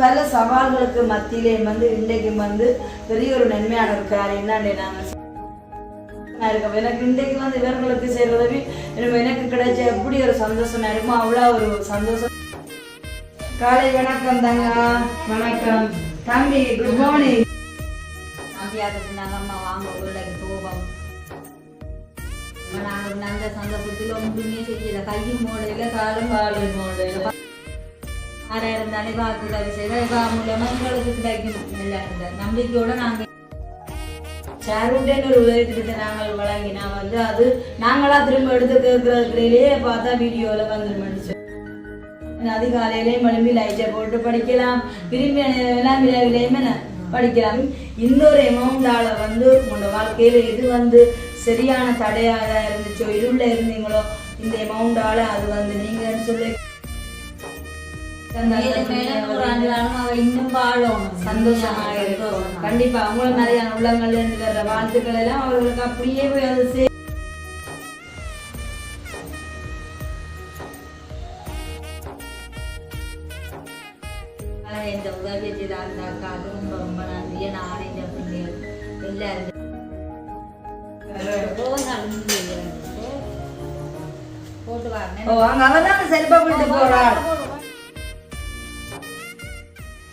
பல சவால்களுக்கு மத்தியிலே வந்து இன்றைக்கு வந்து பெரிய ஒரு நன்மையான ஒரு காரியம் தான் நாங்கள் இருக்கும். எனக்கு இன்றைக்கு வந்து இவர்களுக்கு செய்கிற உதவி எனக்கு கிடைச்ச எப்படி ஒரு சந்தோஷம் இருக்குமோ அவ்வளோ ஒரு சந்தோஷம். காலை வணக்கம் தாங்க. வணக்கம். தம்பி குட் மார்னிங் அம்மா வாங்க உள்ளக்கு போவோம். நாங்கள் ஒரு நல்ல சந்தர்ப்பத்தில் ஒன்றுமே செய்யல. கையும் மூடையில காலும் காலும் மூடையில யாரா பார்த்து உதவி செய்யல இவா மூலமா எங்களுக்கு கிடைக்கும் நல்லா நம்பிக்கையோட நாங்கள் சேருண்டேன்னு ஒரு உதவி திட்டத்தை நாங்கள் வழங்கினா வந்து அது நாங்களா திரும்ப எடுத்து கேட்கறதுக்குள்ளேயே பார்த்தா வீடியோவில் வந்துருமெடுச்சு அதிகாலையிலேயும் எழும்பி லைட்டை போட்டு படிக்கலாம். விரும்பி எல்லாம் விரைவிலையுமே படிக்கலாம். இன்னொரு ஒரு வந்து உங்களோட வாழ்க்கையில எது வந்து சரியான தடையாக இருந்துச்சோ இருள இருந்தீங்களோ இந்த அமௌண்டால அது வந்து நீங்கன்னு சொல்லி மேலும் ஒரு அவ இன்னும் வாழணும் சந்தோஷமா இருக்கும். கண்டிப்பா அவங்கள மாதிரியான உள்ளங்கள்ல இருந்து வர்ற வாழ்த்துக்கள் எல்லாம் அவர்களுக்கு அப்படியே போய் அது சே இந்த உதவி செய்த அந்த அக்காவுக்கு ரொம்ப ரொம்ப நன்றி. நான் இந்த பிள்ளைகள் எல்லாரும். போட்டு ஓ வாங்க அங்க அவதான் செல்பா விட்டு போறாள்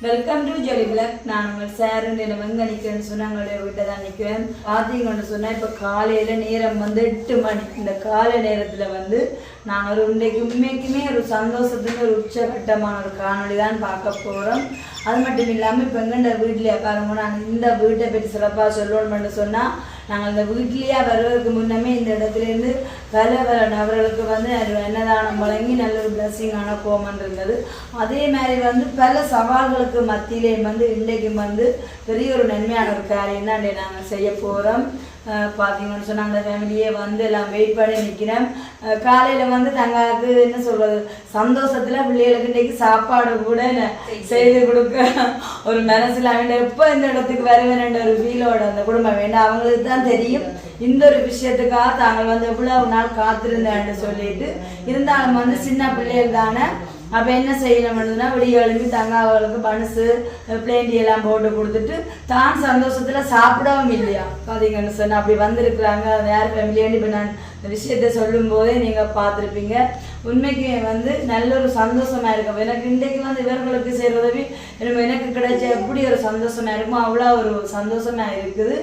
வெல்கம் டு ஜெலி பிளாக் நான் உங்கள் சார் என்ன வந்து நிற்கிறேன்னு சொன்னால் எங்களுடைய வீட்டை தான் நிற்கிறேன். பார்த்தீங்கன்னு சொன்னால் இப்போ காலையில் நேரம் வந்து எட்டு மணி. இந்த காலை நேரத்தில் வந்து நான் ஒரு இன்றைக்கு உண்மைக்குமே ஒரு சந்தோஷத்துக்கு ஒரு உச்சகட்டமான ஒரு காணொளி தான் பார்க்க போகிறோம் அது மட்டும் இல்லாமல் இப்போ எங்கண்ட வீட்டிலேயே பாருங்க நான் இந்த வீட்டை பற்றி சிறப்பாக சொல்லணும்னு சொன்னால் நாங்கள் இந்த வீட்லேயே வருவதற்கு முன்னமே இந்த இடத்துல இருந்து பல பல நபர்களுக்கு வந்து என்னதானம் வழங்கி நல்ல ஒரு பிளஸ்ஸிங்கான கோமன் இருந்தது அதே மாதிரி வந்து பல சவால்களுக்கு மத்தியிலே வந்து இன்றைக்கும் வந்து பெரிய ஒரு நன்மையான ஒரு காரியம் தான் நாங்கள் செய்ய போகிறோம் பார்த்தீங்கன்னு சொன்னால் அந்த ஃபேமிலியே வந்து எல்லாம் வெயிட் பண்ணி நிற்கிறேன் காலையில் வந்து தங்களுக்கு என்ன சொல்கிறது சந்தோஷத்தில் பிள்ளைகளுக்கு இன்றைக்கி சாப்பாடு கூட செய்து கொடுக்க ஒரு மனசில் அவன் எப்போ இந்த இடத்துக்கு வருவேன் ஒரு ஃபீலோட அந்த குடும்பம் வேண்டாம். அவங்களுக்கு தான் தெரியும். இந்த ஒரு விஷயத்துக்காக தாங்கள் வந்து எவ்வளவு நாள் காத்திருந்தேன்னு சொல்லிட்டு இருந்தாலும் வந்து சின்ன பிள்ளைகள் தானே அப்போ என்ன செய்யணும்னா விடிய எழுப்பி தங்காவளுக்கு பனசு பிளேண்டி எல்லாம் போட்டு கொடுத்துட்டு தான் சந்தோஷத்தில் சாப்பிடவும் இல்லையா? பார்த்தீங்கன்னு சொன்னால் அப்படி வந்திருக்கிறாங்க. யார் ஃபேமிலியாண்டு இப்போ நான் விஷயத்த சொல்லும் போதே நீங்கள் பார்த்துருப்பீங்க. உண்மைக்கு வந்து நல்ல ஒரு சந்தோஷமா இருக்கும். எனக்கு இன்றைக்கு வந்து இவர்களுக்கு செய்கிற உதவி எனக்கு கிடைச்ச எப்படி ஒரு சந்தோஷமா இருக்குமோ அவ்வளோ ஒரு சந்தோஷமா இருக்குது.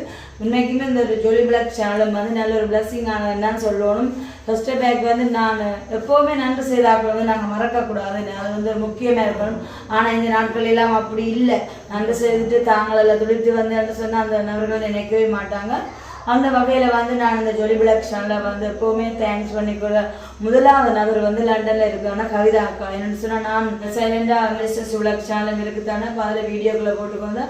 உண்மைக்குமே இந்த ஒரு ஜொலி பிளாக் சேனலும் வந்து நல்ல ஒரு பிளஸ்ஸிங் என்னன்னு சொல்லணும். ஃபர்ஸ்ட் பேக் வந்து நான் எப்போவுமே நன்றி செய்தாக்கள் வந்து நாங்கள் மறக்கக்கூடாது அது வந்து முக்கியமாக இருக்கணும். ஆனால் இந்த நாட்கள் எல்லாம் அப்படி இல்லை. நன்றி செய்துட்டு தாங்களெல்லாம் துடித்து வந்து சொன்னால் அந்த நபர்கள் நினைக்கவே மாட்டாங்க. அந்த வகையில் வந்து நான் இந்த ஜொலி பிளாக் சேனலில் வந்து எப்போவுமே தேங்க்ஸ் பண்ணிக்கொள்ள முதலாவது நபர் வந்து லண்டனில் இருக்காங்கன்னா கவிதா அக்கா. என்னன்னு சொன்னால் நான் சைலண்டாக மிஸ்டர்ஸ் பிளாக் சேனல் இருக்குதானே இப்போ அதில் வீடியோக்குள்ளே போட்டுக்கொண்டு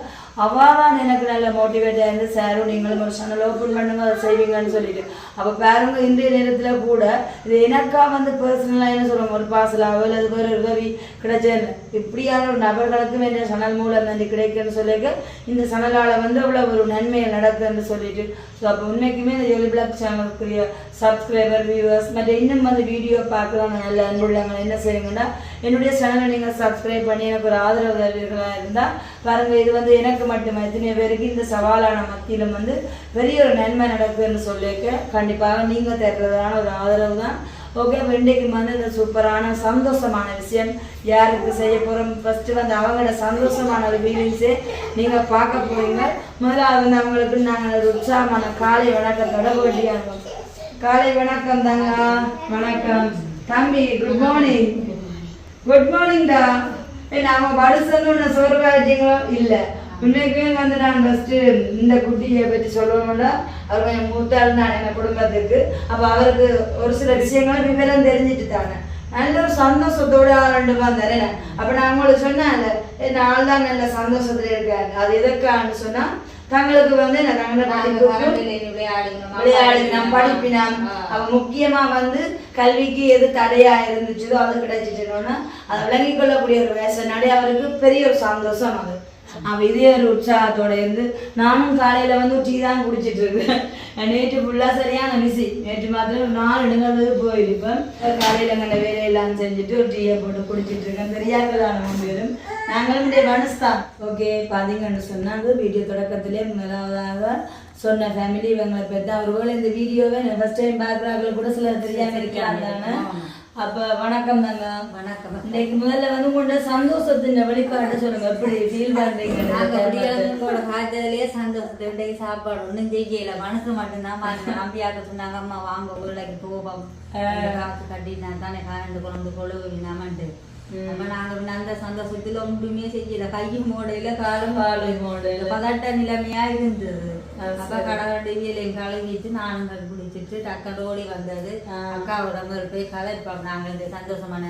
அவள் தான் எனக்கு நல்ல மோட்டிவேட்டாக இருந்து சாரும் நீங்களும் ஒரு சேனல் ஓப்பன் பண்ணுங்க அதை செய்வீங்கன்னு சொல்லிட்டு. அப்போ பாருங்க இன்றைய நேரத்தில் கூட இது எனக்கா வந்து பர்சனலாக என்ன சொல்லுவாங்க ஒரு பாசலாவோ இல்லை அது ஒரு உதவி கிடைச்சேன்னு இப்படியான ஒரு நபர்களுக்கும் இந்த சேனல் மூலம் நன்றி கிடைக்குன்னு சொல்லிட்டு இந்த சேனலால் வந்து அவ்வளோ ஒரு நன்மை நடக்குதுன்னு சொல்லிட்டு. ஸோ அப்போ உண்மைக்குமே இந்த ஜோலி பிளாக் சேனலுக்குரிய சப்ஸ்கிரைபர் வியூவர்ஸ் மற்ற இன்னும் வந்து வீடியோ பார்க்குறவங்க நல்ல அன்புள்ளவங்க என்ன செய்யுங்கன்னா என்னுடைய சேனலை நீங்கள் சப்ஸ்கிரைப் பண்ணி எனக்கு ஒரு ஆதரவு தருவீர்களாக இருந்தால் பாருங்கள் இது வந்து எனக்கு மட்டுமே எத்தனை பேருக்கு இந்த சவாலான மத்தியிலும் வந்து பெரிய ஒரு நன்மை நடக்குதுன்னு சொல்லியிருக்கேன் கண்டிப்பாக நீங்கள் தேர்றதான ஒரு ஆதரவு தான். ஓகே இன்றைக்கு வந்து இந்த சூப்பரான சந்தோஷமான விஷயம் யாருக்கு செய்ய போகிறோம் ஃபஸ்ட்டு வந்து அவங்களோட சந்தோஷமான ஒரு ஃபீலிங்ஸே நீங்கள் பார்க்க போகிறீங்க முதல்ல வந்து அவங்களுக்கு நாங்கள் ஒரு உற்சாகமான காலை வணக்கத்தோட வேண்டியா இருக்கோம் காலை வணக்கம் தாங்க. வணக்கம். தம்பி குட் மார்னிங் குட் மார்னிங்டா நாம படுசன்னு சோர்வாயிட்டீங்களோ இல்லை. இன்னைக்குமே வந்து நான் ஃபஸ்ட்டு இந்த குட்டியை பற்றி சொல்லணும்ல. அவர் கொஞ்சம் மூத்தாள் தான் எங்கள் குடும்பத்துக்கு. அப்போ அவருக்கு ஒரு சில விஷயங்களும் விவரம் தெரிஞ்சுட்டு தானே. நல்ல ஒரு சந்தோஷத்தோடு ஆரண்டு வந்தார். அப்போ நான் உங்களுக்கு சொன்னேன் இந்த ஆள் தான் நல்ல சந்தோஷத்தில் இருக்காங்க அது எதற்கான்னு சொன்னால் தங்களுக்கு வந்து விளையாடினோம் படிப்பினோம் அவ முக்கியமா வந்து கல்விக்கு எது தடையா இருந்துச்சோ அது கிடைச்சிட்டோன்னா அதை விளங்கிக் கொள்ளக்கூடிய ஒரு வயசுனாலே அவருக்கு பெரிய ஒரு சந்தோஷம் அது. அவ இதே ஒரு உற்சாகத்தோட இருந்து நானும் காலையில வந்து டீ தான் குடிச்சிட்டு இருக்கேன். நேற்று ஃபுல்லா சரியான பிஸி நேற்று மாத்திரம் நாலு நிகழ்வு போயிருப்பேன் காலையில எங்களை வேலையெல்லாம் செஞ்சுட்டு ஒரு டீயை போட்டு குடிச்சிட்டு இருக்கேன். தெரியாததான மூணு பேரும். நாங்களும் மனசு தான் ஓகே பாத்தீங்கன்னு சொன்னாங்க வீடியோ தொடக்கத்திலே முதலாவதாக சொன்ன ஃபேமிலி இவங்களை பெற்ற ஒருவேளை இந்த வீடியோவை ஃபர்ஸ்ட் டைம் பார்க்குறாங்க கூட சிலர் தெரியாம இருக்கலாம். தானே அப்ப வணக்கம் தாங்க. வணக்கம். இன்னைக்கு முதல்ல வந்து உங்களோட சந்தோஷத்தின் வெளிப்பாட்டை சொல்லுங்க. எப்படி ஃபீல் பண்றீங்க? காய்ச்சதுலயே சந்தோஷத்தை இன்றைக்கு சாப்பாடு ஒண்ணும் செய்யல மனசு மட்டும்தான் மாறின நம்பியாக்க சொன்னாங்க அம்மா வாங்க உருளைக்கு போவோம். காசு கட்டி நான் தானே காரண்டு குழம்பு கொழுவினாமன்ட்டு அப்ப நாங்க அந்த சந்தோஷத்துல ஒன்றுமே செய்யல. கையும் மூடையில காலும் காலும் மூடையில. பதட்ட நிலைமையா இருந்தது. அப்ப கடவுளுடைய வேலையும் கழுவிட்டு நானும் கல் குடிச்சிட்டு டக்கர் ஓடி வந்தது அக்காவோட மாதிரி போய் கலைப்போம் நாங்க இந்த சந்தோஷமான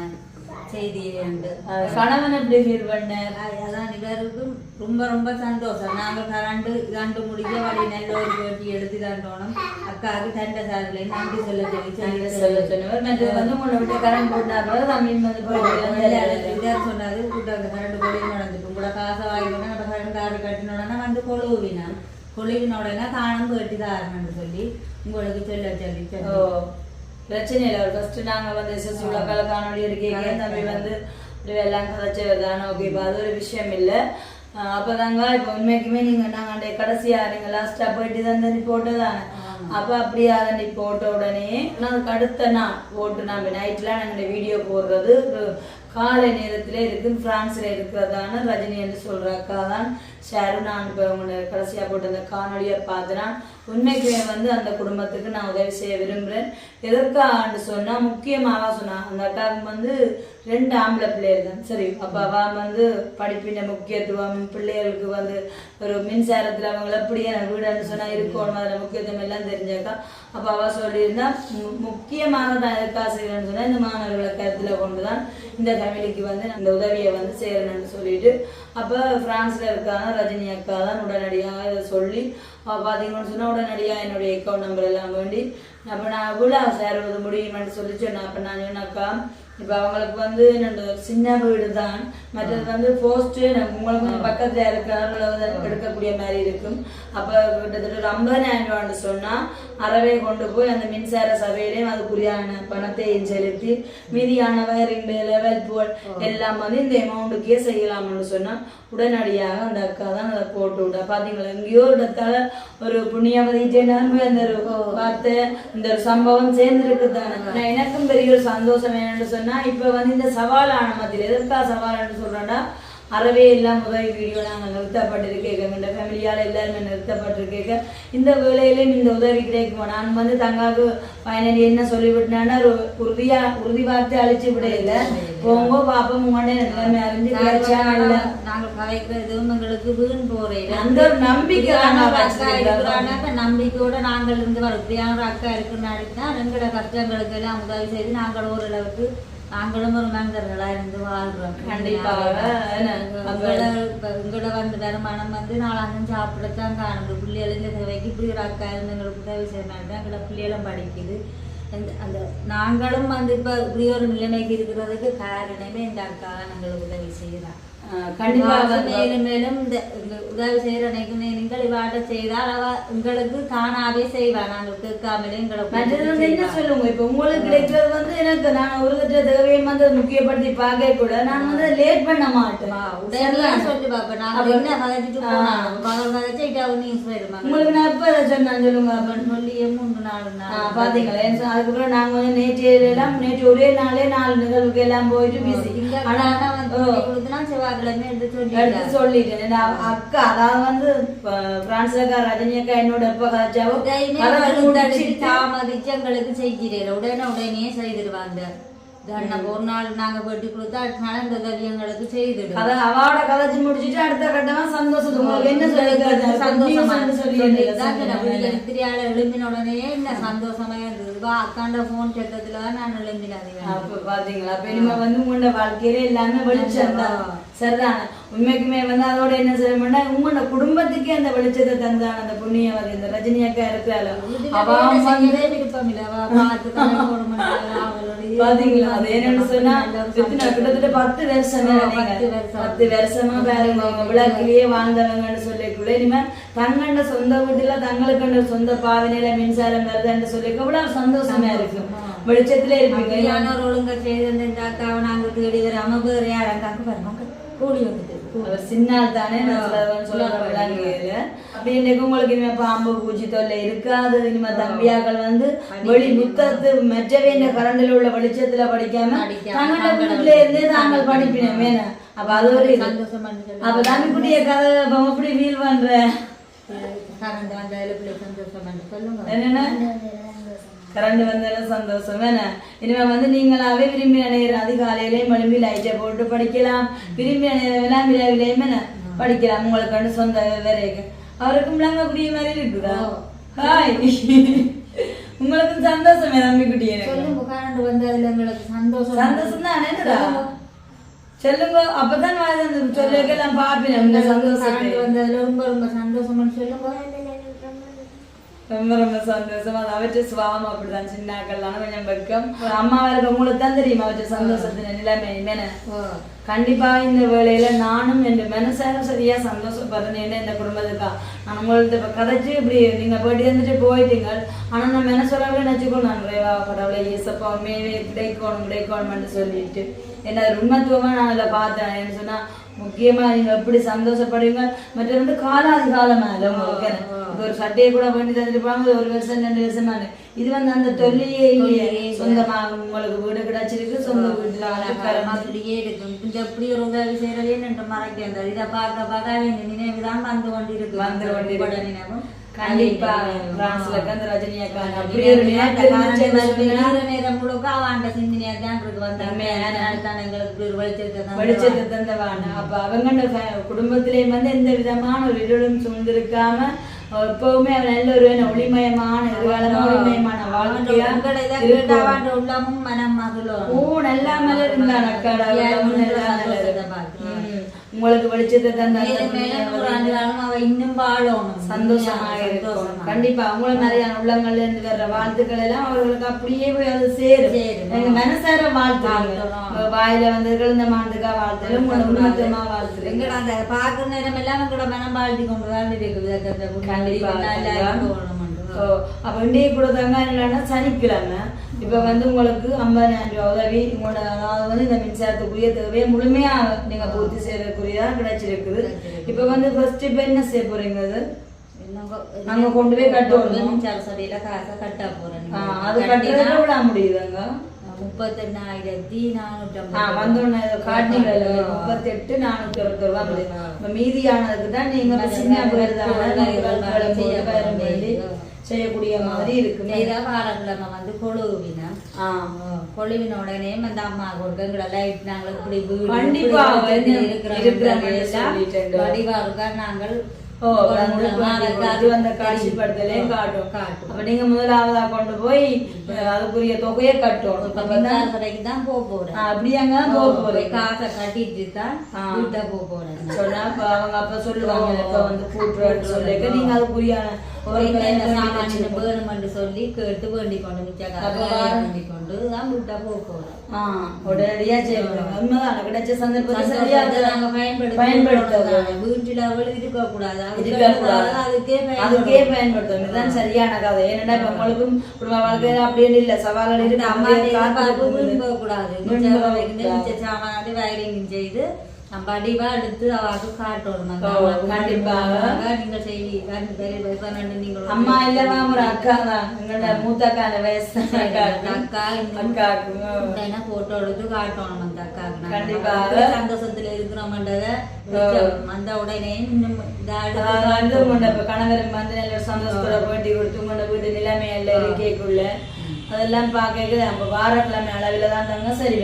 செய்தி உண்டு கணவன் எப்படி ஃபீல் பண்ணார் அதான் இவருக்கும் ரொம்ப ரொம்ப சந்தோஷம் நாங்கள் கரண்டு இதாண்டு முடிக்க வழி நல்ல ஒரு போட்டி எடுத்து தாண்டோணும் அக்காவுக்கு தண்டை சாரில் நன்றி சொல்ல சொல்லி சொல்லி சொல்ல சொன்னவர் மற்றது வந்து உங்களை விட்டு கரண்ட் போட்டாங்க தமிழ் வந்து போயிட்டு இதார் சொன்னாரு கூட்டாங்க கரண்ட் கொழுவி நடந்துட்டு கூட காசை வாங்கிக்கணும் நம்ம கரண்ட் காரு கட்டினோடனே வந்து கொழுவினான் கொழுவின உடனே காணும் போட்டி தாருன்னு சொல்லி உங்களுக்கு சொல்ல சொல்லி பிரச்சனை இல்லை ஃபர்ஸ்ட் நாங்க வந்து உலகால காணொலி இருக்கீங்க தம்பி வந்து எல்லாம் கதைச்சவர் தானே ஓகே இப்போ அது ஒரு விஷயம் இல்லை அஹ் அப்பதாங்க இப்போ உண்மைக்குமே நீங்க நாங்க அந்த கடைசியா நீங்க லாஸ்டா போயிட்டு தான் தண்ணி போட்டதானே அப்ப அப்படியே அதனை போட்ட உடனே நான் அடுத்த நாள் போட்டு நம்ம நைட்லாம் நாங்கள் வீடியோ போடுறது காலை நேரத்துல இருக்குன்னு பிரான்ஸ்ல இருக்கிறதான ரஜினி என்று சொல்ற அக்கா தான் ஷேரும் நான் இப்போ உங்களை கடைசியா போட்டு அந்த காணொலியை பார்த்தேன் உண்மைக்குமே வந்து அந்த குடும்பத்துக்கு நான் உதவி செய்ய விரும்புறேன். எதற்காண்டு சொன்னா முக்கியமாக சொன்னா அந்த அக்காவுக்கு வந்து ரெண்டு ஆம்பளை பிள்ளைகள் தான். சரி அப்போ அவ வந்து படிப்பின முக்கியத்துவம் பிள்ளைகளுக்கு வந்து ஒரு மின்சாரத்துல அவங்க அப்படியே வீடுன்னு சொன்னா இருக்கணும். அதுல முக்கியத்துவம் எல்லாம் தெரிஞ்சாக்கா அப்போ அவ சொல்லியிருந்தா மு- முக்கியமாக செய்யணும்னு எதுக்கா செய்யறேன்னு சொன்னா இந்த மாணவர்களை கருத்துல கொண்டுதான் இந்த ஃபேமிலிக்கு வந்து அந்த உதவியை வந்து செய்யறேன்னு சொல்லிட்டு அப்ப பிரான்ஸ்ல இருக்காங்க ரஜினி அக்கா தான் உடனடியாக இதை சொல்லி பார்த்தீங்கன்னு சொன்னால் சொன்னா உடனடியா என்னுடைய அக்கௌண்ட் நம்பர் எல்லாம் வேண்டி அப்போ நான் விழா சேருவது முடியுமென்று சொல்லி சொன்னேன் அப்போ நான் சொன்னேன் இப்ப அவங்களுக்கு வந்து என்னோட சின்ன வீடு தான் மற்றது வந்து போஸ்ட் உங்களுக்கு கொஞ்சம் பக்கத்துல இருக்கிறவங்கள எடுக்கக்கூடிய மாதிரி இருக்கும். அப்ப கிட்டத்தட்ட ஒரு ஐம்பதாயிரம் ரூபான்னு சொன்னா அறவே கொண்டு போய் அந்த மின்சார சபையிலையும் அதுக்குரியான பணத்தையும் செலுத்தி மீதியான வயரிங் லெவல் போல் எல்லாம் வந்து இந்த அமௌண்ட்டுக்கே செய்யலாம்னு சொன்னா உடனடியாக அந்த அக்கா தான் அதை போட்டு விட்டா. பாத்தீங்களா? எங்கேயோ இடத்தால ஒரு புண்ணியவதி நம்பி அந்த ஒரு வார்த்தை இந்த ஒரு சம்பவம் சேர்ந்துருக்கு தானே எனக்கும் பெரிய ஒரு சந்தோஷம் என்னன்னு சொன்னா இப்ப வந்து இந்த சவாலான மத்தியில் எதற்காக சவால்னு சொல்றேன்னா அறவே எல்லாம் உதவி வீடியோ நாங்கள் நிறுத்தப்பட்டிருக்கேங்க. எங்கள் ஃபேமிலியால் எல்லாருமே நிறுத்தப்பட்டிருக்கேங்க. இந்த வேலையிலையும் இந்த உதவி கிடைக்குமா நான் வந்து தங்காக்கு ஃபைனலி என்ன சொல்லிவிட்டேன்னா உறுதியா உறுதி வார்த்தை அழிச்சு விடையில போங்க பாப்போம் உங்கள்டே எல்லாமே அறிஞ்சு கிடைச்சா நல்லா நாங்கள் கலைக்கிற எதுவும் எங்களுக்கு வீண் போறேன் அந்த ஒரு நம்பிக்கை நம்பிக்கையோட நாங்கள் இருந்து வர. இப்படியான ஒரு அக்கா இருக்குன்னு தான் எங்களோட கஷ்டங்களுக்கு எல்லாம் உதவி செய்து நாங்கள் ஓரளவுக்கு நாங்களும் ஒரு மனிதர்களா இருந்து வாழ்றோம். கண்டிப்பாக. எங்களோட வந்து வருமானம் வந்து நாளாக சாப்பிடத்தான் காணும் பிள்ளைகள் இந்த தேவைக்கு இப்படி ஒரு அக்கா இருந்து எங்களுக்கு உதவி செய்ய மாட்டேன் எங்களோட பிள்ளைகளும் படிக்குது. அந்த- நாங்களும் வந்து இப்ப இப்படி ஒரு நிலைமைக்கு இருக்கிறதுக்கு காரணமே இந்த அக்கா எங்களுக்கு உதவி செய்யறாங்க மேலும் மேலும் இந்த உதவி செய்யற அன்னைக்கு நீங்கள் இவாட்ட செய்தால் அவ உங்களுக்கு தானாவே செய்வா நாங்கள் கேட்காமலே என்ன சொல்லுங்க இப்ப உங்களுக்கு கிடைக்கிறது வந்து எனக்கு நான் ஒரு தடவை தேவையை வந்து முக்கியப்படுத்தி பார்க்க கூட நான் வந்து லேட் பண்ண மாட்டேன் உடனே சொல்லி பாப்ப நாங்க என்ன கதைச்சிட்டு போனாலும் பகல் கதைச்சு இட்டாவு நீங்க போயிருமா உங்களுக்கு நான் எப்ப சொல்லுங்க அப்ப சொல்லியே மூன்று நாலு ஆ, நாள் பாத்தீங்களா ஏன் சொ- அதுக்கப்புறம் நாங்க வந்து நேற்று எல்லாம் நேற்று ஒரே நாளே நாலு நிகழ்வுக்கு எல்லாம் போயிட்டு பிஸி ஆனா வந்து கொடுத்தனா செவ்வாய்க்கிழமை எடுத்து சொல்லி எடுத்து சொல்லிட்டேன் அக்கா அதாவது வந்து ப- பிரான்ஸ் அக்கா ரஜினி அக்கா என்னோட எப்ப கதைச்சாவோ தாமதிச்சு எங்களுக்கு செய்கிறீர்கள் உடனே உடனே செய்திருவாங்க ஒரு நாள் நாங்க வெட்டி கொடுத்தா உதவி எங்களுக்கு செய்திடும் அவாட கதைச்சு முடிச்சிட்டு அடுத்த கட்டமா சந்தோஷம் என்ன சந்தோஷமா சொல்லி திரியால எழும்பின உடனே என்ன சந்தோஷமா இருந்தது அக்காண்ட போன் சத்தத்துல தான் நான் எழும்பினது அப்ப பாத்தீங்களா இனிமே வந்து உங்களோட வாழ்க்கையில எல்லாமே வெளிச்சம் தான் சரிதானே? உண்மைக்குமே வந்து அதோட என்ன செய்யணும்னா உங்களோட குடும்பத்துக்கே அந்த வெளிச்சத்தை தந்தான அந்த புண்ணியவதி இந்த ரஜினி அக்கா இருக்கிறாள்? அவ வந்து விருப்பம் இல்ல அவ பார்த்து பாத்தீங்களா அது என்னன்னு சொன்னா கிட்டத்தட்ட பத்து வருஷமே பத்து. வருஷம். பாருங்க அவங்க விளக்கிலேயே வாழ்ந்தவங்கன்னு சொல்லிக்குள்ள இனிமே தங்கண்ட சொந்த வீட்டுல தங்களுக்குண்ட சொந்த பாவனையில மின்சாரம் வருதுன்னு சொல்லிக்க இவ்வளவு சந்தோஷமா இருக்கு. வெளிச்சத்துல இருப்பீங்க கல்யாணம் ஒழுங்கா செய்திருந்த அக்காவை நாங்க தேடி கூலி வந்துட்டு அவர் சின்னால் தானே அப்படி இன்னைக்கு உங்களுக்கு இனிமே பாம்பு பூச்சி தொல்லை இருக்காது இனிமே தம்பியாக்கள் வந்து வெளி புத்தகத்து மெச்சவே இந்த கரண்டில் உள்ள வெளிச்சத்துல படிக்காம வீட்டுல இருந்தே தாங்கள் படிப்பினோம் வேணா அப்ப அது ஒரு அப்ப தம்பிக்குட்டிய கதை அப்ப எப்படி ஃபீல் பண்ற என்னன்னா கரண்ட் வந்தாலும் சந்தோஷம். என்ன? இனிமே வந்து நீங்களாவே விரும்பி அணையிற அதிகாலையிலேயும் எழும்பி லைட்டை போட்டு படிக்கலாம். விரும்பி அணையிறவெல்லாம் விரைவிலையும் என்ன? படிக்கலாம். உங்களுக்கு வந்து சொந்த வேறைக்கு அவருக்கும் விளங்கக்கூடிய மாதிரி இருக்குதா? ஹாய். உங்களுக்கும் சந்தோஷமே தம்பிக்குட்டி எனக்கு. சொல்லுங்க கரண்ட் வந்ததுல எங்களுக்கு சந்தோஷம். சந்தோஷம் தான் என்னடா? சொல்லுங்க. அப்பதான் நான் இந்த சொல்லிருக்கெல்லாம் பாப்பேன் கரண்ட் வந்ததுல ரொம்ப ரொம்ப சந்தோஷம்னு சொல்லுங்க. ரொம்ப ரொம்ப சந்தோஷம். அது அவற்றை சுவாமம் அப்படிதான் சின்னாக்கள்லாம் கொஞ்சம் பக்கம் அம்மா வேற உங்களுக்கு தான் தெரியும் அவற்றை சந்தோஷத்தின் நிலைமை என்ன கண்டிப்பா இந்த வேலையில நானும் என் மனசார சரியா சந்தோஷப்படுறேன் இந்த குடும்பத்துக்கா நான் உங்கள்ட்ட இப்ப கதைச்சு இப்படி நீங்க போயிட்டு இருந்துட்டு போயிட்டீங்க ஆனா நான் மனசளவில் நினைச்சுக்கோ நான் ரேவா கடவுளை இயேசப்பா உண்மையவே கிடைக்கணும் கிடைக்கணும்னு சொல்லிட்டு என்ன அது உண்மத்துவமா நான் அதில் பார்த்தேன் என்ன சொன்னா முக்கியமா நீங்க எப்படி சந்தோஷப்படுவீங்க? மற்ற வந்து காலாதி காலமா இல்லை உங்களுக்கு ஒரு சட்டையை கூட பண்ணி தந்துருப்பாங்க ஒரு வருஷம் ரெண்டு வருஷமா இது வந்து அந்த தொல்லையே இல்லையே. சொந்தமா உங்களுக்கு வீடு கிடைச்சிருக்கு சொந்த வீட்டுல வந்து கரண்ட் அப்படியே இருக்கும் இந்த எப்படி ஒரு உதவி செய்யறதே நின்று மறைக்க இதை பார்க்க பார்க்க அவங்க நினைவுதான் வந்து கொண்டிருக்கு. வந்து கொண்டிருக்கு. நினைவும். கண்டிப்பா. பிரான்ஸ்ல அந்த ரஜினி அக்கா அப்படி ஒரு நினைப்பு இருந்துச்சுன்னு சொன்னா, நேரம் முழுக்க அவன் சிந்தனையா தான் இருக்கு. வந்தாங்க தான் எங்களுக்கு ஒரு வெளிச்சத்தை தந்தாங்க. வெளிச்சத்தை தந்தவான அப்ப அவங்க குடும்பத்திலேயும் வந்து எந்த விதமான ஒரு இருளும் சூழ்ந்திருக்காம எப்பவுமே நல்ல ஒரு ஒளிமயமான ஒளிமயமான வாழ்க்கையா உள்ளமும் மனம் மகளும் ஓ நல்லா மலர் இருந்தான் அக்காடா. ஆண்டு காலம் அவ இன்னும் வாழணும் சந்தோஷமா இருக்கும். கண்டிப்பா அவங்கள மாதிரியான உள்ளங்கள்ல இருந்து வர்ற வாழ்த்துக்கள் எல்லாம் அவர்களுக்கு அப்படியே போய் அது சேரும். எங்க மனசார வாழ்த்துறோம். வாயில வந்து கிழந்த மாண்டுக்கா வாழ்த்துறோம். உங்களை உண்மத்தமா வாழ்த்துறீங்க எங்கட அந்த பார்க்குற நேரம் எல்லாம் எங்கட மனம் வாழ்த்தி கொண்டு தான் இருக்குது கண்டிப்பா, நல்லா கண்டிப்பா. இருக்கணும். அப்ப இண்டிகை கொடுத்தாங்க இல்லைன்னா சனிக்கிழமை. இப்ப வந்து உங்களுக்கு ஐம்பதாயிரம் ரூபாய் உதவி உங்களோட அதாவது வந்து இந்த மின்சாரத்துக்குரிய தேவையை முழுமையா நீங்க பூர்த்தி செய்யறதுக்குரியதா கிடைச்சிருக்குது. இப்ப வந்து ஃபர்ஸ்ட் இப்ப என்ன செய்ய போறீங்க அது என்னங்க, அங்க கொண்டு போய் கட்டணும். மின்சார சபையில காசை கட்ட ஆ, அது கட்டுறதுக்கு விட முடியுதாங்க முப்பத்தெண்ணாயிரத்தி நானூற்றி முப்பத்தெட்டு நானூத்தி அறுபது ரூபா மீதியானதுக்கு தான் நீங்க இப்ப சின்ன பேர் செய்யக்கூடிய மாதிரி இருக்கு வாரக்கிழமை வந்து கொழுவினா. கொழுவின உடனே அந்த அம்மா கொடுக்க லைட் நாங்கள் இப்படி வீடு கண்டிப்பா, இப்படி என்ன இருக்கிறோம் இருக்கிறோம் எல்லாம் சொல்லிட்டு. வடிவா இருக்கா நாங்கள் அது அந்த காட்சி படத்திலையும் காட்டும் காட்டும். அப்ப நீங்க முதலாவதா கொண்டு போய் அதுக்குரிய தொகையை கட்டணும் கடைக்கு தான் போக போறேன் அப்படியாங்க போக போய் போறீங்க காசை கட்டிட்டு தான். வீட்டை போக போறேன் சொன்னா அப்ப அவங்க அப்ப சொல்லுவாங்க இப்ப வந்து கூட்டுறன்னு சொல்லிட்டு நீங்க அதுக்குரியான ஒரு இந்த சாமானிய வேணுமென்று சொல்லி கேட்டு வேண்டிக் கொண்டு மிச்ச அப்ப காசை வாரம். வேண்டிக் கொண்டு தான் வீட்டை போக போறேன் உடனடியா உண்மைதான்? கிடைச்ச சந்தர்ப்பத்தை சரியா சந்தோஷத்தை நாங்க பயன்படுத்த பயன்படுத்தணும் வீட்டுல அவள் இருக்க கூடாது. அதுக்கே அதுக்கே பயன்படுத்தணும். இதுதான் சரியான கதை. ஏன்னா இப்ப உங்களுக்கும் குடும்ப வாழ்க்கையில அப்படின்னு இல்ல. சவால்கள் இருக்கு. அம்மா கூடாது வயரிங் செய்து நம்ம அடிவா எடுத்து அவாக்கு காட்டணும் கண்டிப்பாக. நீங்க செய்வி நீங்கள் அம்மா இல்லவா ஒரு அக்கா தான் எங்களோட மூத்த அக்கா அந்த வயசு அக்கா அக்கா இன்னும் அக்காக்கும் உடனே போட்டோ எடுத்து காட்டணும் அந்த அக்காவுக்கு. நாங்க. கண்டிப்பாக. சந்தோஷத்துல இருக்கிறோம்ன்றத அந்த உடனே இன்னும் இதை அடுத்து அதாவது வந்து உங்களோட இப்ப கணவர் வந்து நல்ல சந்தோஷத்தோட போட்டி கொடுத்து உங்களோட வீட்டு நிலைமை எல்லாம் இருக்கைக்குள்ள அதெல்லாம் பார்க்க நம்ம வாரக்கிழமை அளவில் தான் தாங்க சரி.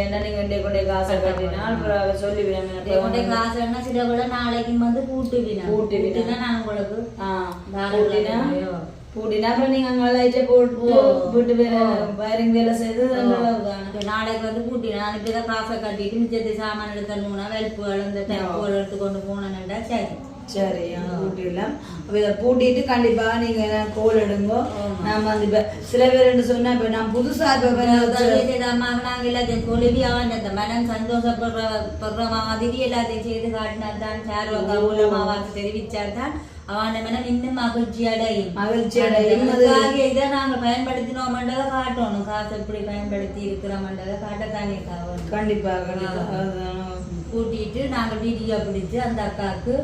என்ன நீங்க கொண்டே கொண்டே காசை கட்டினால் அப்புறம் அவ சொல்லி இதே கொண்டே காசு என்ன சில விட நாளைக்கு வந்து கூட்டுவினா. கூட்டுனா நான் உங்களுக்கு ஆ, கூட்டினா? ஐயோ. பூட்டினா அப்புறம் நீங்க அங்க லைட்டை போட்டு வீட்டு வேலை வயரிங் வேலை செய்து அந்த அளவுதான் இப்ப நாளைக்கு வந்து கூட்டி நாளைக்கு தான் காசை கட்டிட்டு மிச்சத்தை சாமான் வெல்ப்புகள் இந்த டெம்புகள் எடுத்து கொண்டு போனேன்டா சரி. சரி பூட்டிடலாம் இதை பூட்டிட்டு கண்டிப்பா நீங்க கோல் எடுங்கோ. நாம வந்து இப்ப சில பேர் என்ன சொன்னா இப்ப நான் புதுசா இப்ப எல்லாத்தையும் கொழுவி அவன் அந்த மனம் சந்தோஷப்படுற படுற மாதிரி எல்லாத்தையும் செய்து காட்டினார் தான் சார்வக்கா மூலமாக தெரிவிச்சார் தான். அவன் மனம் இன்னும் மகிழ்ச்சி அடையும். மகிழ்ச்சி அடையும். அது- அதுக்காக இதை நாங்க பயன்படுத்தினோம்ன்றதை காட்டணும். காசு எப்படி பயன்படுத்தி இருக்கிறோம்ன்றதை காட்டத்தானே காவணும் கண்டிப்பா கண்டிப்பா. அதுதான். கூட்டிட்டு நாங்க வீடியோ பிடிச்சு அந்த அக்காவுக்கு.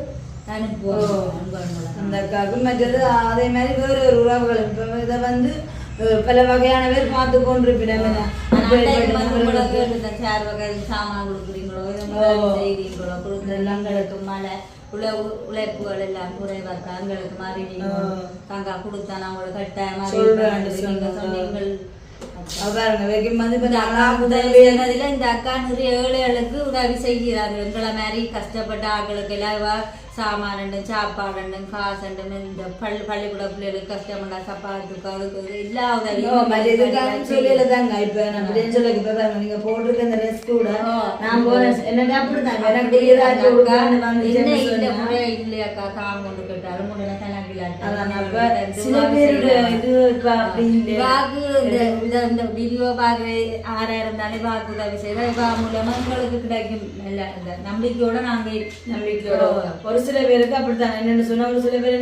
அந்த மற்றது அதே மாதிரி வேற ஒரு உறவுகள் இப்ப இதை வந்து பல வகையான பேர் பார்த்து கேட்டுதான் சார் வகை சாமான் கொடுக்குறீங்களோ இதை முதலீடு செய்றீங்களோ கொடுக்குறது எங்களுக்கு மழை உழவு உழைப்புகள் எல்லாம் குறைவா இருக்கா எங்களுக்கு மாதிரி நீங்க தங்கா கொடுத்தா நான் உங்களை கட்டாயமா சொல்றேன், நீங்க சொல்றேன். சொன்னீங்கள் பாருங்க வைக்கும் வந்து உதவி இந்த அக்கா நிறைய ஏழைகளுக்கு உதவி செய்கிறார்கள் எங்களை மாதிரி கஷ்டப்பட்ட ஆட்களுக்கு எல்லாம் இவ சாமான் சாப்பாடு காசு இந்த பள்ளி பள்ளிக்கூட பிள்ளைகளுக்கு கஷ்டப்பட்டா சப்பாத்துக்கு அதுக்கு எல்லா உதவியும் சொல்லல தாங்க இப்ப அப்படின்னு சொல்ல இப்ப பாருங்க நீங்க போட்டிருக்க இந்த ட்ரெஸ் கூட நான் போனேன் என்னடா அப்படிதான் எனக்கு இல்லையாக்கா தான் கொண்டு கேட்டாலும் அப்ப சில பேருடைய இது வாக்கு இந்த வாக்கு உதவி இப்போ உங்களுக்கு கிடைக்கும் இந்த நம்பிக்கையோட நாங்க நம்பிக்கையோட ஒரு சில பேருக்கு அப்படித்தான் என்னன்னு சொன்னா ஒரு சில பேர்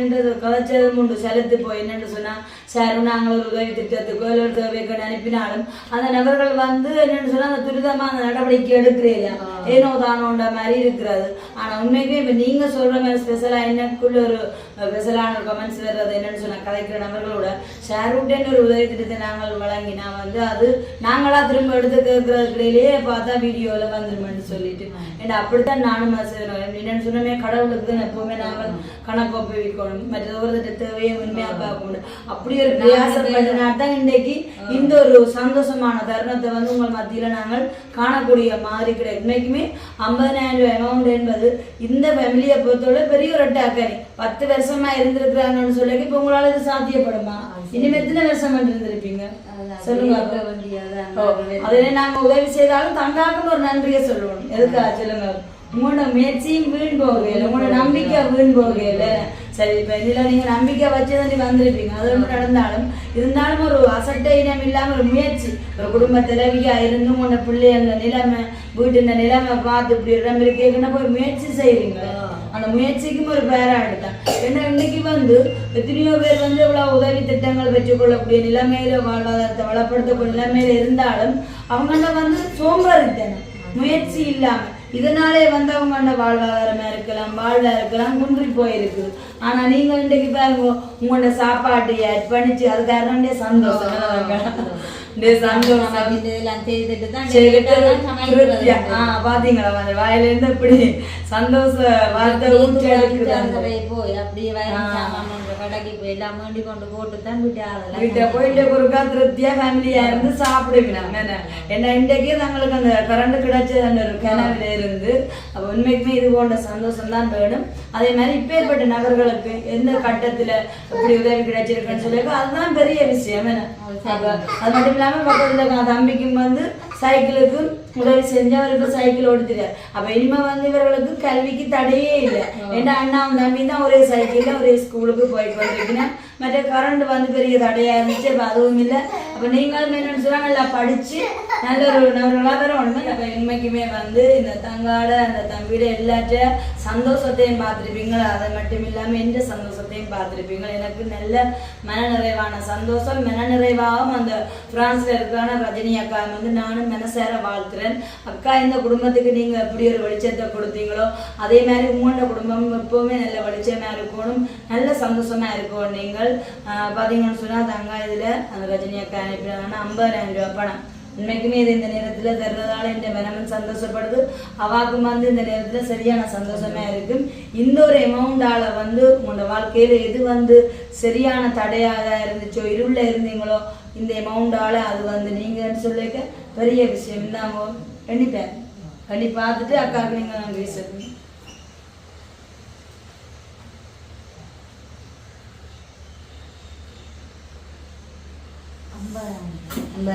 உண்டு செலுத்து போய் என்னன்னு சொன்னா சார் நாங்கள் ஒரு உதவி திட்டத்துக்கோ இல்லை ஒரு தேவைக்கு அனுப்பினாலும் அந்த நபர்கள் வந்து என்னன்னு சொன்னா அந்த துரிதமா அந்த நடவடிக்கை எடுக்கிறீங்க ஏனோ தானோன்ற மாதிரி இருக்கிறது ஆனா உண்மைக்குமே இப்ப நீங்க சொல்ற மாதிரி ஸ்பெஷலா எனக்குள்ள ஒரு ஸ்பெஷலான கமெண்ட்ஸ் வர்றது என்னன்னு சொன்னா கலைக்கிற நபர்களோட ஷேர் விட்டேன்னு ஒரு உதவி திட்டத்தை நாங்கள் வழங்கினா வந்து அது நாங்களா திரும்ப எடுத்து கேட்கறதுக்குள்ளேயே பார்த்தா வீடியோல வந்துருமென்னு சொல்லிட்டு. ஏன்னா அப்படித்தான் நானும் என்னன்னு சொன்னமே கடவுளுக்கு தான் எப்பவுமே நாங்கள் கணக்கு ஒப்புவிக்கணும். மற்ற ஒரு தேவையை உண்மையா பார்க்கணும். அப்படி ஒரு பிரயாசப்பட்டனா தான் இன்னைக்கு இந்த ஒரு சந்தோஷமான தருணத்தை வந்து உங்கள் மத்தியில நாங்கள் காணக்கூடிய மாதிரி கிடையாது. இன்னைக்குமே ஐம்பதனாயிரம் ரூபாய் அமௌண்ட் என்பது இந்த ஃபேமிலியை பொறுத்தவரை பெரிய ஒரு அட்டாக்கணி பத்து வருஷமா இருந்திருக்கிறாங்கன்னு சொல்லி இப்ப உங்களால இது சாத்தியப்படுமா? இனிமே எத்தனை வருஷம் இருந்திருப்பீங்க சொல்லுங்க. அதிலே நாங்க உதவி செய்தாலும் தங்காக்கும் ஒரு நன்றியை சொல்லுவோம் எதுக்கா சொல்லுங்க. உங்களோட முயற்சியும் வீண் போகையில உங்களோட நம்பிக்கை வீண் போகையில சரி இப்ப இதுல நீங்க நம்பிக்கை வச்சு தான் நீங்க வந்திருப்பீங்க. அது ஒன்று நடந்தாலும் இருந்தாலும் ஒரு அசட்டை இனம் இல்லாம ஒரு முயற்சி. ஒரு குடும்ப தலைவியா இருந்து உங்களோட பிள்ளை அந்த நிலைமை வீட்டு இந்த நிலைமை பார்த்து இப்படி இடம் இருக்கேன்னு போய் முயற்சி செய்றீங்க. அந்த முயற்சிக்கும் ஒரு பேராடு தான் ஏன்னா இன்னைக்கு வந்து எத்தனையோ பேர் வந்து இவ்வளவு உதவி திட்டங்கள் பெற்றுக்கொள்ளக்கூடிய நிலைமையில வாழ்வாதாரத்தை வளப்படுத்தக்கூடிய நிலைமையில இருந்தாலும் அவங்கள வந்து சோம்பேறித்தனம் முயற்சி இல்லாம. இதனாலே வந்து அவங்களோட வாழ்வாதாரமா இருக்கலாம் வாழ்வா இருக்கலாம் குன்றி போயிருக்கு ஆனா நீங்க இன்றைக்கு பாருங்க உங்களோட சாப்பாட்டை அர்ப்பணிச்சு அது காரணம் சந்தோஷம். பாத்தீங்களா? அந்த வாயில இருந்து இப்படி சந்தோஷ வார்த்தை ஊற்றி போய் அப்படியே கடைக்கு போய் எல்லாம் வேண்டி கொண்டு போட்டு தான் விட்டு வீட்டை போயிட்டு ஒருக்கா திருப்தியா ஃபேமிலியா இருந்து சாப்பிடுவினாங்க என்ன இன்றைக்கே தங்களுக்கு அந்த கரண்ட் கிடைச்ச அந்த ஒரு கிணறுல இருந்து உண்மைக்குமே இது போன்ற சந்தோஷம் தான் வேணும் அதே மாதிரி இப்பேற்பட்ட நபர்களுக்கு எந்த கட்டத்துல இப்படி உதவி கிடைச்சிருக்குன்னு சொல்லி அதுதான் பெரிய விஷயம் என்ன அது மட்டும் இல்லாம பக்கத்துல தம்பிக்கும் வந்து சைக்கிளுக்கு உதவி செஞ்சு அவருக்கு சைக்கிள் ஓடுத்துறாரு அப்ப இனிமே வந்து இவர்களுக்கு கல்விக்கு தடையே இல்லை ஏன்னா அண்ணாவும் தம்பி தான் ஒரே சைக்கிள்ல ஒரே ஸ்கூலுக்கு போய் கொண்டிருக்கிறேன் மற்ற கரண்ட் வந்து பெரிய தடையாக இருந்துச்சு அப்போ அதுவும் இல்லை. அப்போ நீங்களும் என்னென்னு சொன்னால் நல்லா படித்து நல்ல ஒரு நபர்களா வரணும் அப்போ உண்மைக்குமே வந்து இந்த தங்காட அந்த தம்பியோட எல்லாற்ற சந்தோஷத்தையும் பார்த்துருப்பீங்களா? அதை மட்டும் இல்லாமல் எந்த சந்தோஷத்தையும் பார்த்துருப்பீங்க எனக்கு நல்ல மனநிறைவான சந்தோஷம் மனநிறைவாகவும் அந்த ஃப்ரான்ஸில் இருக்கிறான ரஜினி அக்கா வந்து நானும் மனசார வாழ்த்துறேன். அக்கா இந்த குடும்பத்துக்கு நீங்கள் எப்படி ஒரு வெளிச்சத்தை கொடுத்தீங்களோ அதே மாதிரி உங்களோட குடும்பம் எப்போவுமே நல்ல வெளிச்சமாக இருக்கணும் நல்ல சந்தோஷமாக இருக்கணும். நீங்கள் ஆஹ் பார்த்தீங்கன்னு சொன்னா தங்கா இதுல அந்த ரஜினி அக்கா அனுப்பினாங்கன்னா ஐம்பதாயிரம் ரூபாய் பணம். உண்மைக்குமே இது இந்த நேரத்துல தர்றதால என் மனமன் சந்தோஷப்படுது. அவாக்கும் வந்து இந்த நேரத்துல சரியான சந்தோஷமா இருக்கும் இந்த ஒரு அமௌண்டால வந்து உங்களோட வாழ்க்கையில எது வந்து சரியான தடையாக இருந்துச்சோ இருள இருந்தீங்களோ இந்த அமௌண்டால அது வந்து நீங்கன்னு சொல்லிக்க பெரிய விஷயம் தான் எண்ணிப்பேன். பண்ணி பார்த்துட்டு அக்காவுக்கு நீங்க நன்றி சொல்லுங்க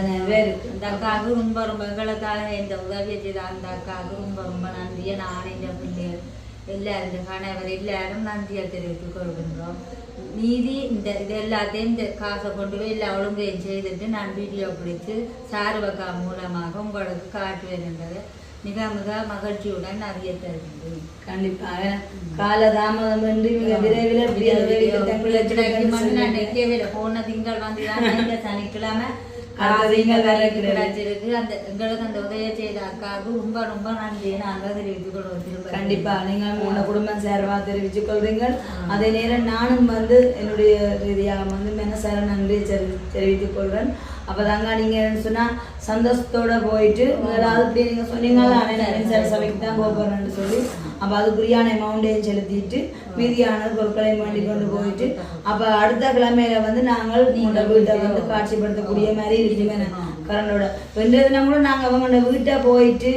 நிறைய இருக்கு. அந்த அக்காவுக்கு ரொம்ப ரொம்ப எங்களுக்காக இந்த உதவியை செய்த அந்த அக்காவுக்கு ரொம்ப ரொம்ப நன்றியை நான் இந்த பிள்ளைகள் எல்லாரும் இந்த கணவர் எல்லாரும் நன்றியை தெரிவித்துக் கொள்கின்றோம். மீதி இந்த இது எல்லாத்தையும் இந்த காசை கொண்டு போய் எல்லா ஒழுங்கையும் செய்துட்டு நான் வீடியோ பிடித்து சாருவக்கா மூலமாக உங்களுக்கு காட்டுவேன் என்பதை மிக மிக மகிழ்ச்சியுடன் அறிய தருகின்றேன். கண்டிப்பாக. காலதாமதம் என்று மிக விரைவில் போன திங்கள் இந்த சனிக்கிழமை கிடைச்சிருக்கு அந்த எங்களுக்கு அந்த உதவியை செய்த அக்காவுக்கு ரொம்ப ரொம்ப நன்றியை நாங்கள் தெரிவித்துக் கொள்வோம் கண்டிப்பா. நீங்கள் உங்களோட குடும்பம் சார்பா தெரிவித்துக் கொள்றீங்கள் அதே நேரம் நானும் வந்து என்னுடைய ரீதியாக வந்து மனசார நன்றி தெரி- தெரிவித்துக் கொள்வேன் அப்பதாங்க நீங்க சொன்னா சந்தோஷத்தோட போயிட்டு முதலாவது இப்படி நீங்க சொன்னீங்களா சபைக்கு தான் போக போறேன்னு சொல்லி. அப்ப அதுக்குரியான அமௌண்டையும் செலுத்திட்டு மீதியான பொருட்களை வேண்டி கொண்டு போயிட்டு அப்ப அடுத்த கிழமையில வந்து நாங்கள் உங்களோட வீட்டை வந்து காட்சிப்படுத்தக்கூடிய மாதிரி இருக்குமே கரண்டோட. ரெண்டு தினம் கூட நாங்கள் அவங்களோட வீட்டை போயிட்டு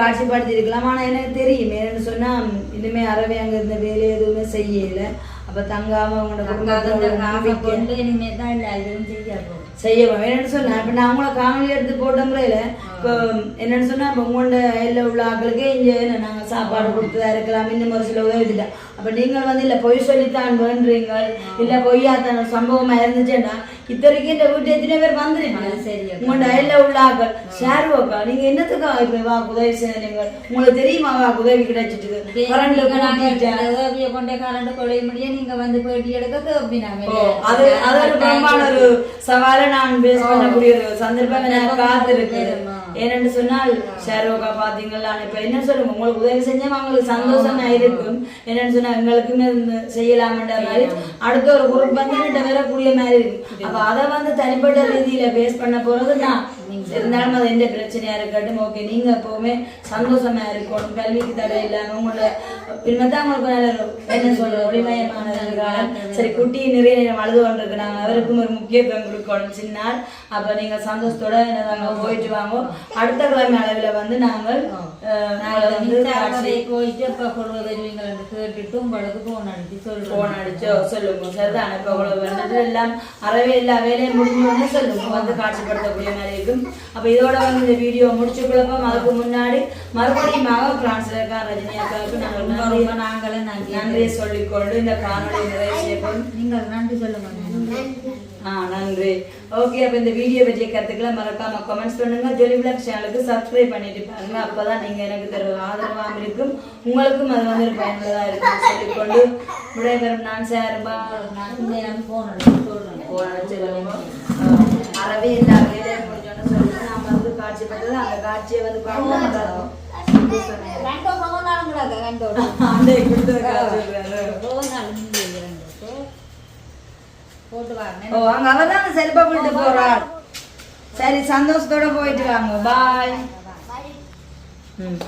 காட்சிப்படுத்தி இருக்கலாம். ஆனால் எனக்கு தெரியும். என்னன்னு சொன்னால் இனிமே அறவே அங்கே இருந்த வேலையை எதுவுமே செய்யல. அப்போ தங்காம அவங்களோட குடும்பத்தோட காசை நம்பிக்கை கொண்டு இனிமே தான் எல்லா இதுவும் செய்ய போறோம் செய்யவும் என்னன்னு சொன்னா. இப்போ நான் அவங்கள காணொலி எடுத்து போட்ட முறையில் இப்போ என்னன்னு சொன்னா இப்போ உங்களோட எல்ல உள்ள ஆட்களுக்கே இங்கே நாங்கள் சாப்பாடு கொடுத்ததா இருக்கலாம். இன்னும் ஒரு சில உதவி அப்போ நீங்கள் வந்து இல்லை பொய் சொல்லித்தான் வேண்டுறீங்க இல்லை பொய்யாத்தான சம்பவமா இருந்துச்சுன்னா இத்தனைக்கும் இந்த வீட்டு எத்தனை பேர் வந்துருப்பீங்க அது சரி. உங்களோட எல்ல உள்ள ஆட்கள் ஷேர் அக்கா நீங்க என்னத்துக்காக இப்போ வா உதவி செய்யுங்க உங்களுக்கு தெரியுமா வா உதவி கிடைச்சிட்டு? உதவியை கொண்டே கலந்து கொள்ள முடியும் நீங்க வந்து பேட்டி எடுக்க கேப்பினாங்க அது அது ஒரு ஒரு சவாலை நான் பேஸ் பண்ணக்கூடிய ஒரு சந்தர்ப்பம் எனக்கு காத்திருக்கு ஏனென்று சொன்னால் ஷேரோகா பாத்தீங்களா? இப்ப என்ன சொல்லுங்க? உங்களுக்கு உதவி செஞ்சா அவங்களுக்கு சந்தோஷமா இருக்கும். என்னன்னு இந்த செய்யலாம்ன்ற மாதிரி அடுத்த ஒரு குரூப் வந்து என்கிட்ட வரக்கூடிய மாதிரி இருக்கும். அப்ப அதை வந்து தனிப்பட்ட ரீதியில பேஸ் பண்ண போறது நான் இருந்தாலும் அது எந்த பிரச்சனையா இருக்கட்டும் ஓகே நீங்க எப்பவுமே சந்தோஷமா இருக்கணும். கல்விக்கு தடை இல்லாம உங்களோட இனிமேதான் உங்களுக்கு என்ன சொல்றது ஒளிமயமான காலம். சரி குட்டி நிறைய நேரம் அழுது கொண்டிருக்கிறாங்க. அவருக்கும் ஒரு முக்கியத்துவம் கொடுக்கணும். சின்னால் அப்ப நீங்க சந்தோஷத்தோட என்னதாங்க போயிட்டு வாங்க. அடுத்த கிழமை அளவுல வந்து நாங்கள் வந்து காட்சி போயிட்டு இப்ப கொண்டு வருவீங்கன்னு கேட்டுட்டு உங்களுக்கு போன் அடிச்சு சொல்லுவோம் போன் அடிச்சோ சொல்லுங்க. சரிதான் இப்ப உங்களுக்கு வந்துட்டு எல்லாம் அறவே எல்லா வேலையும் முடிஞ்சோடனே சொல்லுங்க. வந்து காட்சிப்படுத்தக்கூடிய மாதிரி இருக்கும். அப்ப இதோட வந்து இந்த வீடியோ முடிச்சுக்கொள்ளப்போம் அதுக்கு முன்னாடி மறுபடியும் பிரான்ஸ்ல இருக்கா ரஜினி அக்காவுக்கு நாங்கள் ரொம்ப நன்றி. ரொம்ப நாங்களும் நன்றி. நன்றியை சொல்லிக்கொண்டு இந்த காணொளி நிறைவு செய்யப்படும் நீங்கள் நன்றி சொல்லுங்க. ஆ நன்றி. ஓகே அப்ப இந்த வீடியோ பற்றிய கருத்துக்களை மறக்காம கமெண்ட்ஸ் பண்ணுங்க. ஜொலி பிளாக் சேனலுக்கு சப்ஸ்கிரைப் பண்ணிட்டு பாருங்க. அப்பதான் நீங்க எனக்கு தர ஆதரவாக இருக்கும். உங்களுக்கும் அது வந்து ஒரு பயனுள்ளதா இருக்கும். சொல்லிக்கொண்டு விடைபெறும் நான் சேரும்பா நான் போன் சொல்லுவோம் அறவே எல்லா வேலையும் முடிஞ்சோன்னு சொல்லிட்டு நாம வந்து காட்சி பார்த்தது அந்த காட்சியை வந்து பார்க்கலாம் ரெண்டோ போனாலும் கூட ரெண்டோ ஆண்டை கொடுத்தது காட்சி போனாலும் ரெண்டு போட்டு வாங்க ஓ அங்க அவதான் செல்பா விட்டு போறாள். சரி சந்தோஷத்தோட போயிட்டு வாங்க. பாய் ம்.